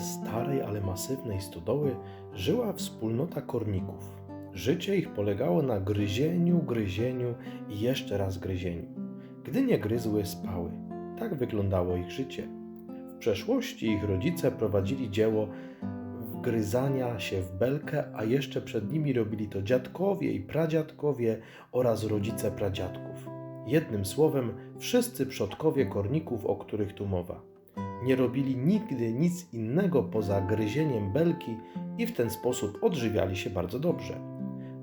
starej, ale masywnej stodoły żyła wspólnota korników. Życie ich polegało na gryzieniu, gryzieniu i jeszcze raz gryzieniu. Gdy nie gryzły, spały. Tak wyglądało ich życie. W przeszłości ich rodzice prowadzili dzieło wgryzania się w belkę, a jeszcze przed nimi robili to dziadkowie i pradziadkowie oraz rodzice pradziadków. Jednym słowem, wszyscy przodkowie korników, o których tu mowa. Nie robili nigdy nic innego poza gryzieniem belki i w ten sposób odżywiali się bardzo dobrze.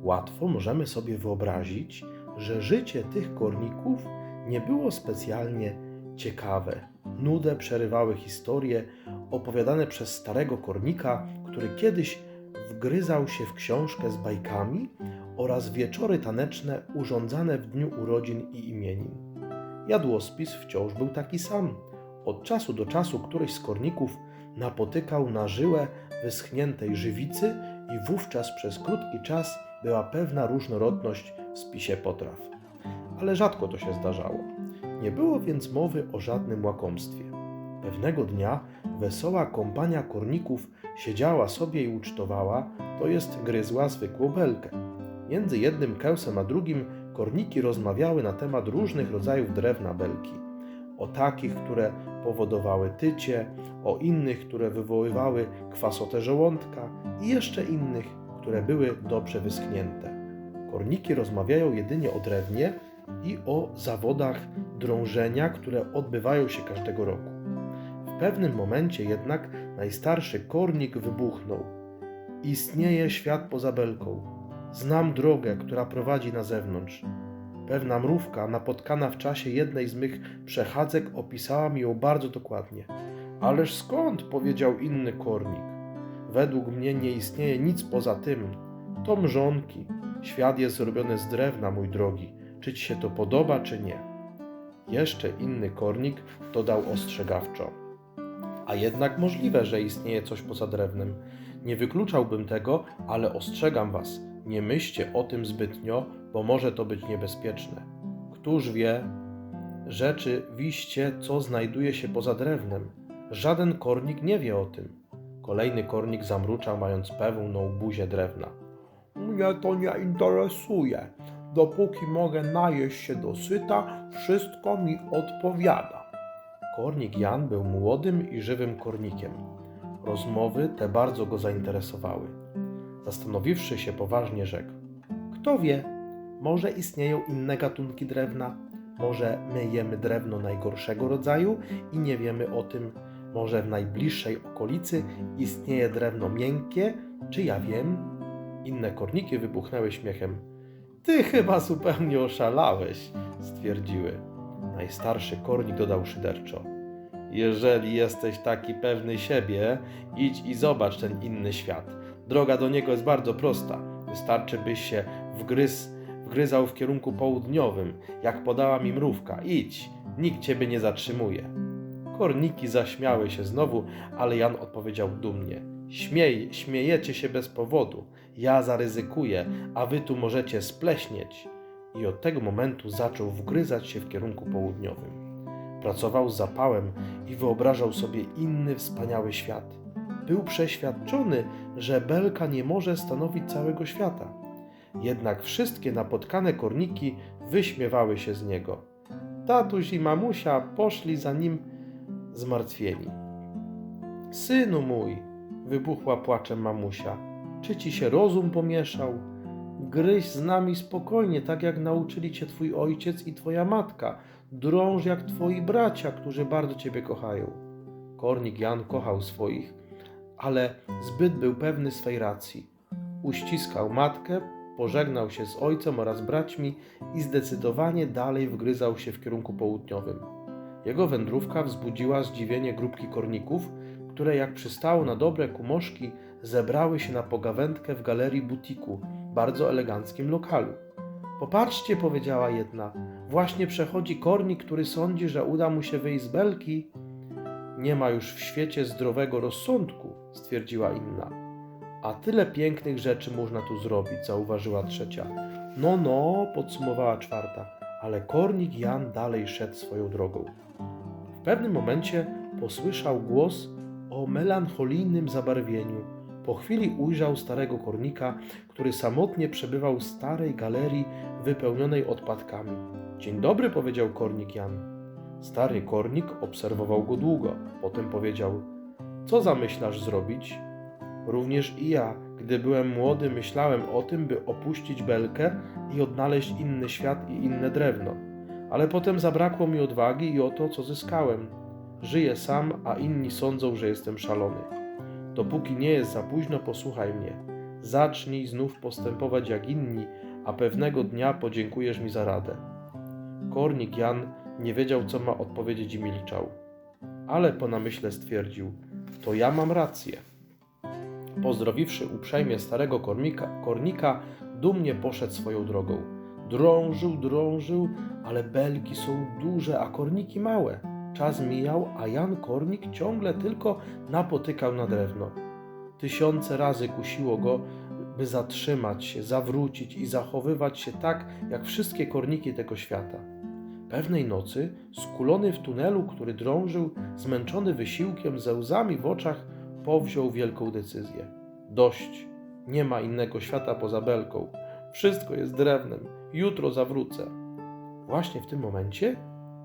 Łatwo możemy sobie wyobrazić, że życie tych korników nie było specjalnie ciekawe. Nudę przerywały historie opowiadane przez starego kornika, który kiedyś wgryzał się w książkę z bajkami oraz wieczory taneczne urządzane w dniu urodzin i imienin. Jadłospis wciąż był taki sam. Od czasu do czasu któryś z korników napotykał na żyłę wyschniętej żywicy i wówczas przez krótki czas była pewna różnorodność w spisie potraw. Ale rzadko to się zdarzało. Nie było więc mowy o żadnym łakomstwie. Pewnego dnia wesoła kompania korników siedziała sobie i ucztowała, to jest gryzła zwykłą belkę. Między jednym kęsem a drugim korniki rozmawiały na temat różnych rodzajów drewna belki. O takich, które powodowały tycie, o innych, które wywoływały kwasotę żołądka i jeszcze innych, które były dobrze wyschnięte. Korniki rozmawiają jedynie o drewnie i o zawodach drążenia, które odbywają się każdego roku. W pewnym momencie jednak najstarszy kornik wybuchnął. Istnieje świat poza belką. Znam drogę, która prowadzi na zewnątrz. Pewna mrówka, napotkana w czasie jednej z mych przechadzek, opisała mi ją bardzo dokładnie. Ależ skąd? powiedział inny kornik. Według mnie nie istnieje nic poza tym. To mrzonki. Świat jest zrobiony z drewna, mój drogi. Czy ci się to podoba, czy nie? Jeszcze inny kornik dodał ostrzegawczo. A jednak możliwe, że istnieje coś poza drewnem. Nie wykluczałbym tego, ale ostrzegam was, nie myślcie o tym zbytnio, bo może to być niebezpieczne. Któż wie, rzeczy wiście, co znajduje się poza drewnem. Żaden kornik nie wie o tym. Kolejny kornik zamruczał, mając pełną buzię drewna. Mnie to nie interesuje. Dopóki mogę najeść się dosyta, wszystko mi odpowiada. Kornik Jan był młodym i żywym kornikiem. Rozmowy te bardzo go zainteresowały. Zastanowiwszy się poważnie, rzekł: Kto wie, może istnieją inne gatunki drewna, może my jemy drewno najgorszego rodzaju i nie wiemy o tym, może w najbliższej okolicy istnieje drewno miękkie, czy ja wiem? Inne korniki wybuchnęły śmiechem. Ty chyba zupełnie oszalałeś, stwierdziły. Najstarszy kornik dodał szyderczo. Jeżeli jesteś taki pewny siebie, idź i zobacz ten inny świat. Droga do niego jest bardzo prosta. Wystarczy, byś się wgryz, wgryzał w kierunku południowym, jak podała mi mrówka. Idź, nikt ciebie nie zatrzymuje. Korniki zaśmiały się znowu, ale Jan odpowiedział dumnie. Śmiej, śmiejecie się bez powodu. Ja zaryzykuję, a wy tu możecie spleśnieć. I od tego momentu zaczął wgryzać się w kierunku południowym. Pracował z zapałem i wyobrażał sobie inny wspaniały świat. Był przeświadczony, że belka nie może stanowić całego świata. Jednak wszystkie napotkane korniki wyśmiewały się z niego. Tatuś i mamusia poszli za nim zmartwieni. Synu mój, wybuchła płaczem mamusia, czy ci się rozum pomieszał? Gryź z nami spokojnie, tak jak nauczyli cię twój ojciec i twoja matka. Drąż jak twoi bracia, którzy bardzo ciebie kochają. Kornik Jan kochał swoich, ale zbyt był pewny swej racji. Uściskał matkę, pożegnał się z ojcem oraz braćmi i zdecydowanie dalej wgryzał się w kierunku południowym. Jego wędrówka wzbudziła zdziwienie grupki korników, które jak przystało na dobre kumoszki, zebrały się na pogawędkę w galerii butiku, bardzo eleganckim lokalu. Popatrzcie, powiedziała jedna, właśnie przechodzi kornik, który sądzi, że uda mu się wyjść z belki. Nie ma już w świecie zdrowego rozsądku, stwierdziła inna. A tyle pięknych rzeczy można tu zrobić, zauważyła trzecia. No, no, podsumowała czwarta, ale kornik Jan dalej szedł swoją drogą. W pewnym momencie posłyszał głos o melancholijnym zabarwieniu. Po chwili ujrzał starego kornika, który samotnie przebywał w starej galerii wypełnionej odpadkami. Dzień dobry, powiedział kornik Jan. Stary kornik obserwował go długo. Potem powiedział: Co zamyślasz zrobić? Również i ja, gdy byłem młody, myślałem o tym, by opuścić belkę i odnaleźć inny świat i inne drewno. Ale potem zabrakło mi odwagi i oto co zyskałem. Żyję sam, a inni sądzą, że jestem szalony. Dopóki nie jest za późno, posłuchaj mnie. Zacznij znów postępować jak inni, a pewnego dnia podziękujesz mi za radę. Kornik Jan nie wiedział, co ma odpowiedzieć i milczał. Ale po namyśle stwierdził: To ja mam rację. Pozdrowiwszy uprzejmie starego kornika, dumnie poszedł swoją drogą. Drążył, drążył, ale belki są duże, a korniki małe. Czas mijał, a Jan Kornik ciągle tylko napotykał na drewno. Tysiące razy kusiło go, by zatrzymać się, zawrócić i zachowywać się tak, jak wszystkie korniki tego świata. Pewnej nocy, skulony w tunelu, który drążył, zmęczony wysiłkiem, ze łzami w oczach, powziął wielką decyzję. Dość, nie ma innego świata poza belką. Wszystko jest drewnem. Jutro zawrócę. Właśnie w tym momencie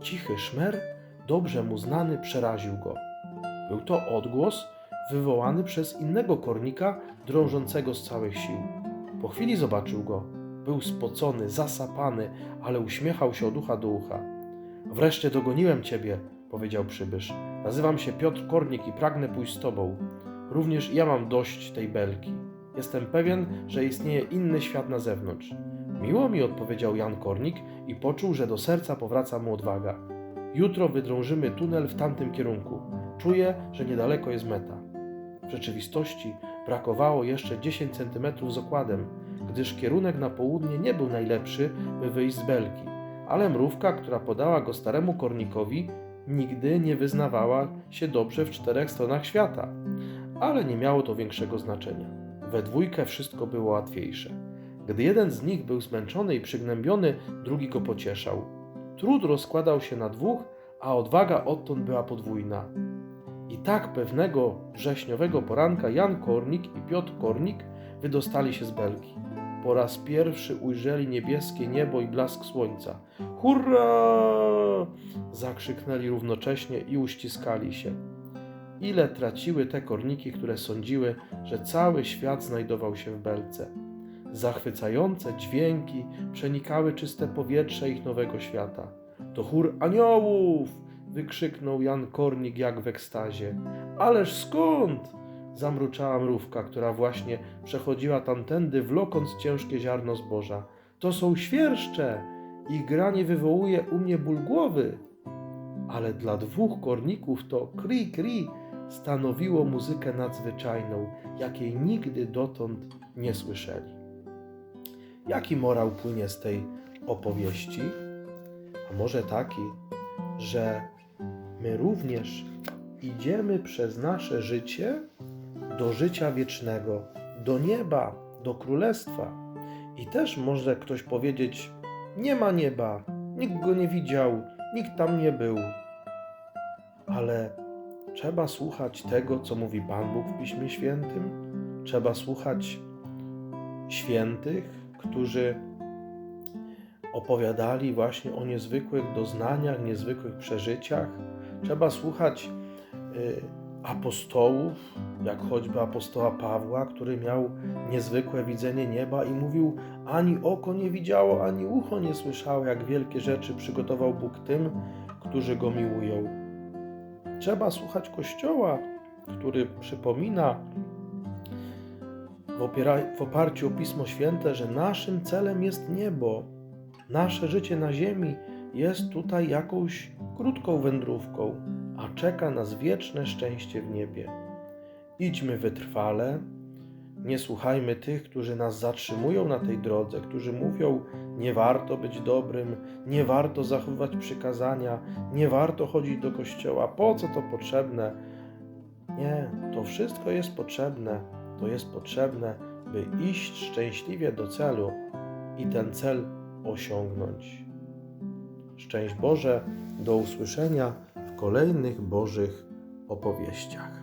cichy szmer, dobrze mu znany, przeraził go. Był to odgłos wywołany przez innego kornika, drążącego z całych sił. Po chwili zobaczył go. Był spocony, zasapany, ale uśmiechał się od ucha do ucha. Wreszcie dogoniłem ciebie, powiedział przybysz. Nazywam się Piotr Kornik i pragnę pójść z tobą. Również ja mam dość tej belki. Jestem pewien, że istnieje inny świat na zewnątrz. Miło mi odpowiedział Jan Kornik i poczuł, że do serca powraca mu odwaga. Jutro wydrążymy tunel w tamtym kierunku. Czuję, że niedaleko jest meta. W rzeczywistości brakowało jeszcze 10 cm z okładem, gdyż kierunek na południe nie był najlepszy, by wyjść z belki, ale mrówka, która podała go staremu kornikowi, nigdy nie wyznawała się dobrze w czterech stronach świata. Ale nie miało to większego znaczenia. We dwójkę wszystko było łatwiejsze. Gdy jeden z nich był zmęczony i przygnębiony, drugi go pocieszał. Trud rozkładał się na dwóch, a odwaga odtąd była podwójna. I tak pewnego wrześniowego poranka Jan Kornik i Piotr Kornik wydostali się z belki. Po raz pierwszy ujrzeli niebieskie niebo i blask słońca. Hurra! Zakrzyknęli równocześnie i uściskali się. Ile traciły te korniki, które sądziły, że cały świat znajdował się w belce. Zachwycające dźwięki przenikały czyste powietrze ich nowego świata. To chór aniołów! wykrzyknął Jan Kornik jak w ekstazie. Ależ skąd? Zamruczała mrówka, która właśnie przechodziła tamtędy, wlokąc ciężkie ziarno zboża. To są świerszcze! Ich granie wywołuje u mnie ból głowy. Ale dla dwóch korników to kri kri stanowiło muzykę nadzwyczajną, jakiej nigdy dotąd nie słyszeli. Jaki morał płynie z tej opowieści? A może taki, że my również idziemy przez nasze życie do życia wiecznego, do nieba, do królestwa. I też może ktoś powiedzieć: Nie ma nieba, nikt go nie widział, nikt tam nie był. Ale trzeba słuchać tego, co mówi Pan Bóg w Piśmie Świętym, trzeba słuchać świętych, którzy opowiadali właśnie o niezwykłych doznaniach, niezwykłych przeżyciach. Trzeba słuchać y, apostołów, jak choćby apostoła Pawła, który miał niezwykłe widzenie nieba i mówił: Ani oko nie widziało, ani ucho nie słyszało, jak wielkie rzeczy przygotował Bóg tym, którzy go miłują. Trzeba słuchać Kościoła, który przypomina w, opiera- w oparciu o Pismo Święte, że naszym celem jest niebo. Nasze życie na ziemi jest tutaj jakąś krótką wędrówką, czeka nas wieczne szczęście w niebie. Idźmy wytrwale, nie słuchajmy tych, którzy nas zatrzymują na tej drodze, którzy mówią: Nie warto być dobrym, nie warto zachowywać przykazania, nie warto chodzić do kościoła, po co to potrzebne? Nie, to wszystko jest potrzebne. To jest potrzebne, by iść szczęśliwie do celu i ten cel osiągnąć. Szczęść Boże, do usłyszenia kolejnych Bożych opowieściach.